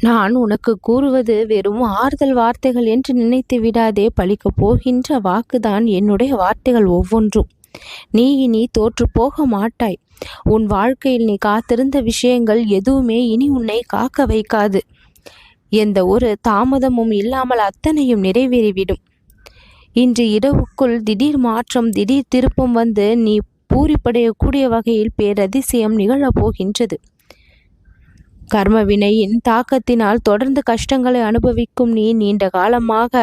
நான் உனக்கு கூறுவது வெறும் ஆறுதல் வார்த்தைகள் என்று நினைத்து விடாதே பழிக்கப் போகின்ற வாக்குதான் என்னுடைய வார்த்தைகள் ஒவ்வொன்றும். நீ இனி தோற்று போக மாட்டாய். உன் வாழ்க்கையில் நீ காத்திருந்த விஷயங்கள் எதுவுமே இனி உன்னை காக்க வைக்காது. எந்த ஒரு தாமதமும் இல்லாமல் அத்தனையும் நிறைவேறிவிடும். இன்று இரவுக்குள் திடீர் மாற்றம் திடீர் திருப்பம் வந்து நீ பூரிப்படையக்கூடிய வகையில் பேரதிசயம் நிகழப் போகின்றது. கர்ம வினையின் தாக்கத்தினால் தொடர்ந்து கஷ்டங்களை அனுபவிக்கும் நீ நீண்ட காலமாக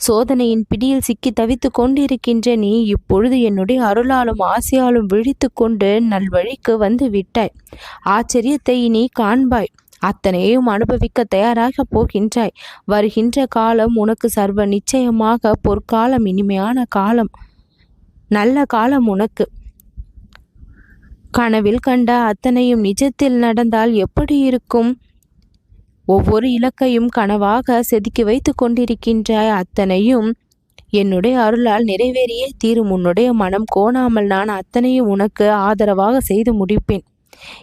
சோதனையின் பிடியில் சிக்கி தவித்து கொண்டிருக்கின்ற நீ இப்பொழுது என்னுடைய அருளாலும் ஆசையாலும் விழித்து கொண்டு நல்வழிக்கு வந்து விட்டாய். ஆச்சரியத்தை நீ காண்பாய். அத்தனையும் அனுபவிக்க தயாராக போகின்றாய். வருகின்ற காலம் உனக்கு சர்வ நிச்சயமாக பொற்காலம் இனிமையான காலம் நல்ல காலம் உனக்கு. கனவில் கண்ட அத்தனையும் நிஜத்தில் நடந்தால் எப்படி இருக்கும்? ஒவ்வொரு இலக்கையும் கனவாக செதுக்கி வைத்து கொண்டிருக்கின்றாய் அத்தனையும் என்னுடைய அருளால் நிறைவேறியே தீரும். உன்னுடைய மனம் கோணாமல் நான் அத்தனையும் உனக்கு ஆதரவாக செய்து முடிப்பேன்.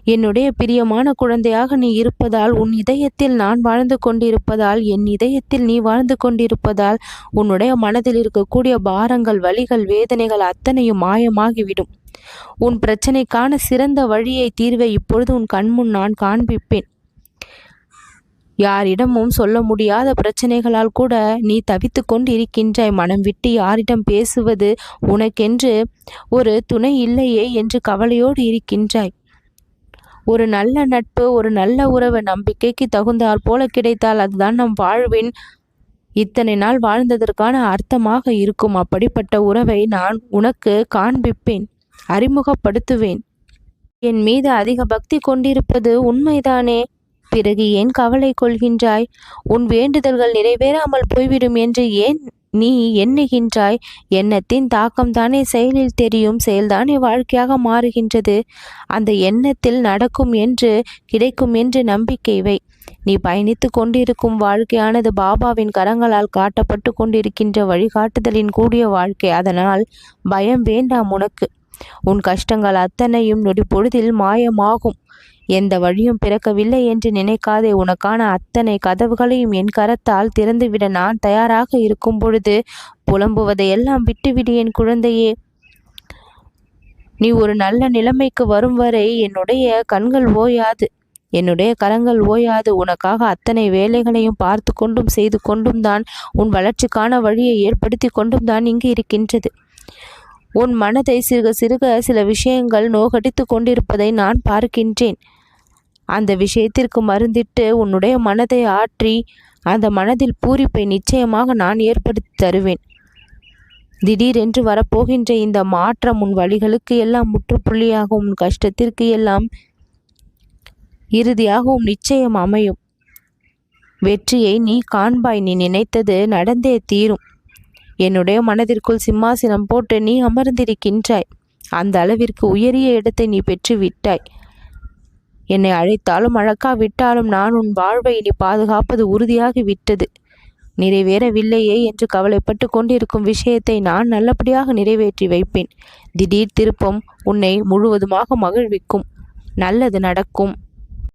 என்னுடைய பிரியமான குழந்தையாக நீ இருப்பதால் உன் இதயத்தில் நான் வாழ்ந்து கொண்டிருப்பதால் என் இதயத்தில் நீ வாழ்ந்து கொண்டிருப்பதால் உன்னுடைய மனதில் இருக்கக்கூடிய பாரங்கள் வலிகள் வேதனைகள் அத்தனையும் மாயமாகிவிடும். உன் பிரச்சனைக்கான சிறந்த வழியை தீர்வை இப்பொழுது உன் கண்முன் நான் காண்பிப்பேன். யாரிடமும் சொல்ல முடியாத பிரச்சனைகளால் கூட நீ தவித்து கொண்டு இருக்கின்றாய் மனம் விட்டு யாரிடம் பேசுவது உனக்கென்று ஒரு துணை இல்லையே என்று கவலையோடு இருக்கின்றாய். ஒரு நல்ல நட்பு ஒரு நல்ல உறவு நம்பிக்கைக்கு தகுந்தால் போல கிடைத்தால் அதுதான் நம் வாழ்வின் இத்தனை நாள் வாழ்ந்ததற்கான அர்த்தமாக இருக்கும். அப்படிப்பட்ட உறவை நான் உனக்கு காண்பிப்பேன் அறிமுகப்படுத்துவேன். என் மீது அதிக பக்தி கொண்டிருப்பது உண்மைதானே? பிறகு ஏன் கவலை கொள்கின்றாய்? உன் வேண்டுதல்கள் நிறைவேறாமல் போய்விடும் என்று ஏன் நீ எண்ணுகின்றாய். எண்ணத்தின் தாக்கம்தானே செயலில் தெரியும். செயல்தானே வாழ்க்கையாக மாறுகின்றது. அந்த எண்ணத்தில் நடக்கும் என்று கிடைக்கும் என்று நம்பிக்கை வை. நீ பயணித்து கொண்டிருக்கும் வாழ்க்கையானது பாபாவின் கரங்களால் காட்டப்பட்டு கொண்டிருக்கின்ற வழிகாட்டுதலின் கூடிய வாழ்க்கை. அதனால் பயம் வேண்டாம் உனக்கு. உன் கஷ்டங்கள் அத்தனையும் நொடி பொழுதில் மாயமாகும். எந்த வழியும் பிறக்கவில்லை என்று நினைக்காதே. உனக்கான அத்தனை கதவுகளையும் என் கரத்தால் திறந்துவிட நான் தயாராக இருக்கும் பொழுது புலம்புவதையெல்லாம் விட்டுவிடு என் குழந்தையே. நீ ஒரு நல்ல நிலைமைக்கு வரும் வரை என்னுடைய கண்கள் ஓயாது. என்னுடைய கரங்கள் ஓயாது. உனக்காக அத்தனை வேலைகளையும் பார்த்து கொண்டும் செய்து கொண்டும் தான் உன் வளர்ச்சிக்கான வழியை ஏற்படுத்தி கொண்டும் தான் இங்கு இருக்கின்றது. உன் மனதை சிறுக சிறுக சில விஷயங்கள் நோகடித்து கொண்டிருப்பதை நான் பார்க்கின்றேன். அந்த விஷயத்திற்கு மருந்திட்டு உன்னுடைய மனதை ஆற்றி அந்த மனதில் பூரிப்பை நிச்சயமாக நான் ஏற்படுத்தி தருவேன். திடீரென்று வரப்போகின்ற இந்த மாற்றம் உன் வழிகளுக்கு எல்லாம் முற்றுப்புள்ளியாகவும் உன் கஷ்டத்திற்கு எல்லாம் இறுதியாகவும் நிச்சயம் அமையும். வெற்றியை நீ காண்பாய் நீ நினைத்தது நடந்தே தீரும். என்னுடைய மனதிற்குள் சிம்மாசனம் போட்டு நீ அமர்ந்திருக்கின்றாய். அந்த அளவிற்கு உயரிய இடத்தை நீ பெற்று விட்டாய் என்னை அழைத்தாலும் அழக்காவிட்டாலும் நான் உன் வாழ்வை இனி பாதுகாப்பது உறுதியாகி விட்டது நிறைவேறவில்லையே என்று கவலைப்பட்டு கொண்டிருக்கும் விஷயத்தை நான் நல்லபடியாக நிறைவேற்றி வைப்பேன். திடீர் திருப்பம் உன்னை முழுவதுமாக மகிழ்விக்கும். நல்லது நடக்கும்.